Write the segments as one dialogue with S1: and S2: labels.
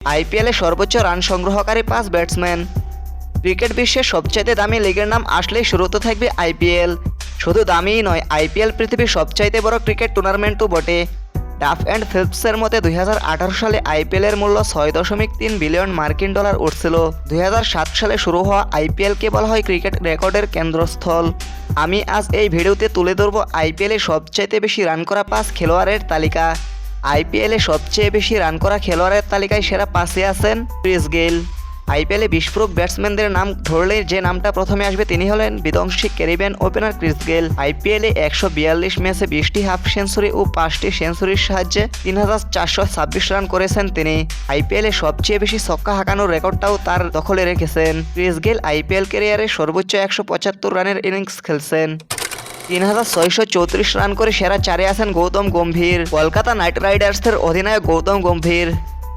S1: আইপিএলে সর্বোচ্চ রান সংগ্রহকারী পাঁচ ব্যাটসম্যান। ক্রিকেট বিশ্বের সবচাইতে দামি লিগের নাম আসলেই শুরুতে থাকবে আইপিএল। শুধু দামিই নয়, আইপিএল পৃথিবীর সবচাইতে বড় ক্রিকেট টুর্নামেন্টও বটে। ডাফ অ্যান্ড ফিলিপসের মতে দুই হাজার আঠারো সালে আইপিএলের মূল্য ছয় দশমিক তিন বিলিয়ন মার্কিন ডলার উঠছিল। দুই হাজার সাত সালে শুরু হওয়া আইপিএলকে বলা হয় ক্রিকেট রেকর্ডের কেন্দ্রস্থল। আমি আজ এই ভিডিওতে তুলে ধরব আইপিএলে সবচাইতে বেশি রান করা পাঁচ খেলোয়াড়ের তালিকা। আইপিএলে সবচেয়ে বেশি রান করা খেলোয়াড়ের তালিকায় সেরা পাশে আছেন ক্রিস গেল আইপিএলে বিস্ফোরক ব্যাটসম্যানদের নাম ধরলে যে নামটা প্রথমে আসবে তিনি হলেন বিধ্বংসী ক্যারিবিয়ান ওপেনার ক্রিস গেল আইপিএলে একশো বিয়াল্লিশ ম্যাচে বিশটি হাফ সেঞ্চুরি ও পাঁচটি সেঞ্চুরির সাহায্যে তিন হাজার চারশো ছাব্বিশ রান করেছেন তিনি। আইপিএলে সবচেয়ে বেশি ছক্কা হাঁকানোর রেকর্ডটাও তার দখলে রেখেছেন। ক্রিস গেল আইপিএল ক্যারিয়ারে সর্বোচ্চ একশো পঁচাত্তর রানের ইনিংস খেলছেন। তিন হাজার ছয়শো চৌত্রিশ রান করে সেরা চারে আছেন গৌতম গম্ভীর। কলকাতা নাইট রাইডার্সের অধিনায়ক গৌতম গম্ভীর।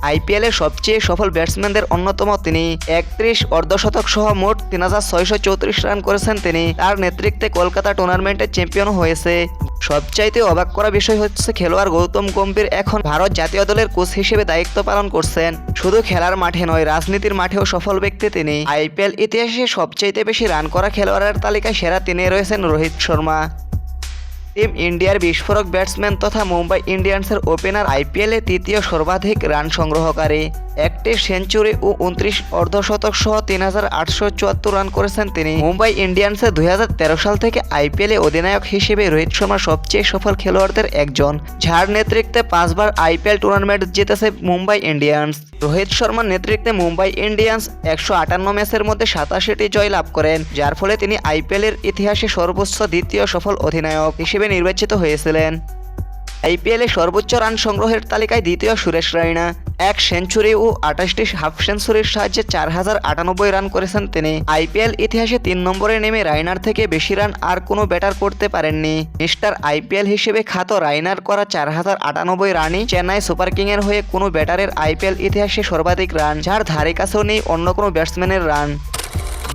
S1: আইপিএলের সবচেয়ে সফল ব্যাটসম্যানদের অন্যতম তিনি। একত্রিশ অর্ধশতক সহ মোট তিন হাজার ছয়শো চৌত্রিশ রান করেছেন তিনি। তার নেতৃত্বে কলকাতা টুর্নামেন্টের চ্যাম্পিয়ন হয়েছে। সবচাইতে অবাক করা বিষয় হচ্ছে খেলোয়াড় গৌতম গম্ভীর এখন ভারত জাতীয় দলের কোচ হিসেবে দায়িত্ব পালন করছেন। শুধু খেলার মাঠে নয়, রাজনীতির মাঠেও সফল ব্যক্তি তিনি। আইপিএল ইতিহাসে সবচাইতে বেশি রান করা খেলোয়াড়ের তালিকায় সেরা তিনি রয়েছেন রোহিত শর্মা। টিম ইন্ডিয়ার বিস্ফোরক ব্যাটসম্যান তথা মুম্বাই ইন্ডিয়ান্সের ওপেনার আইপিএলে তৃতীয় সর্বাধিক রান সংগ্রহকারী। একটি সেঞ্চুরি ও উনত্রিশ অর্ধশতক সহ তিন হাজার আটশো চুয়াত্তর রান করেছেন তিনি। মুম্বাই ইন্ডিয়ান্সের দুই সাল থেকে আইপিএলে অধিনায়ক হিসেবে রোহিত শর্মা সবচেয়ে সফল খেলোয়াড়দের একজন। যার নেতৃত্বে পাঁচবার আইপিএল টুর্নামেন্ট জিতেছে মুম্বাই ইন্ডিয়ান্স। রোহিত শর্মার নেতৃত্বে মুম্বাই ইন্ডিয়ান্স একশো আটান্ন ম্যাচের মধ্যে সাতাশিটি জয় লাভ করেন, যার ফলে তিনি আইপিএলের ইতিহাসে সর্বোচ্চ দ্বিতীয় সফল অধিনায়ক হিসেবে নির্বাচিত হয়েছিলেন। আইপিএলে সর্বোচ্চ রান সংগ্রহের তালিকায় দ্বিতীয় সুরেশ রায়না এক সেঞ্চুরি ও আঠাশটি হাফ সেঞ্চুরির সাহায্যে চার হাজার আটানব্বই রান করেছেন তিনি। আইপিএল ইতিহাসে তিন নম্বরে নেমে রাইনার থেকে বেশি রান আর কোনো ব্যাটার করতে পারেননি। মিস্টার আইপিএল হিসেবে খ্যাত রাইনার করা চার হাজার আটানব্বই রানই চেন্নাই সুপার কিংয়ের হয়ে কোনো ব্যাটারের আইপিএল ইতিহাসে সর্বাধিক রান, যার ধারে কাছেও নেই অন্য কোনো ব্যাটসম্যানের রান।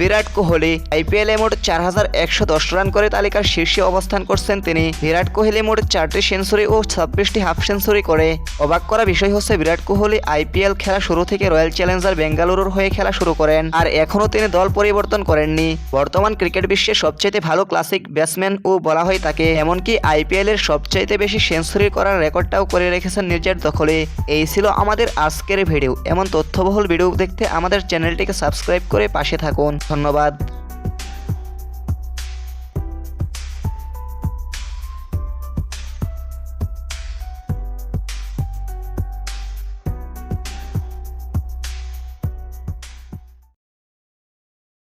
S1: বিরাট কোহলি আইপিএলে মোট চার হাজার একশো দশ রান করে তালিকার শীর্ষে অবস্থান করছেন তিনি। বিরাট কোহলি মোট চারটি সেঞ্চুরি ও ছাব্বিশটি হাফ সেঞ্চুরি করে। অবাক করা বিষয় হচ্ছে, বিরাট কোহলি আইপিএল খেলা শুরু থেকে রয়্যাল চ্যালেঞ্জার বেঙ্গালুরুর হয়ে খেলা শুরু করেন, আর এখনও তিনি দল পরিবর্তন করেননি। বর্তমান ক্রিকেট বিশ্বের সবচেয়ে ভালো ক্লাসিক ব্যাটসম্যান ও বলা হয় তাকে, এমনকি আইপিএল এর সবচাইতে বেশি সেঞ্চুরি করার রেকর্ডটাও করে রেখেছেন নিজের দখলে। এই ছিল আমাদের আজকের ভিডিও। এমন তথ্যবহুল ভিডিও দেখতে আমাদের চ্যানেলটিকে সাবস্ক্রাইব করে পাশে থাকুন। ধন্যবাদ।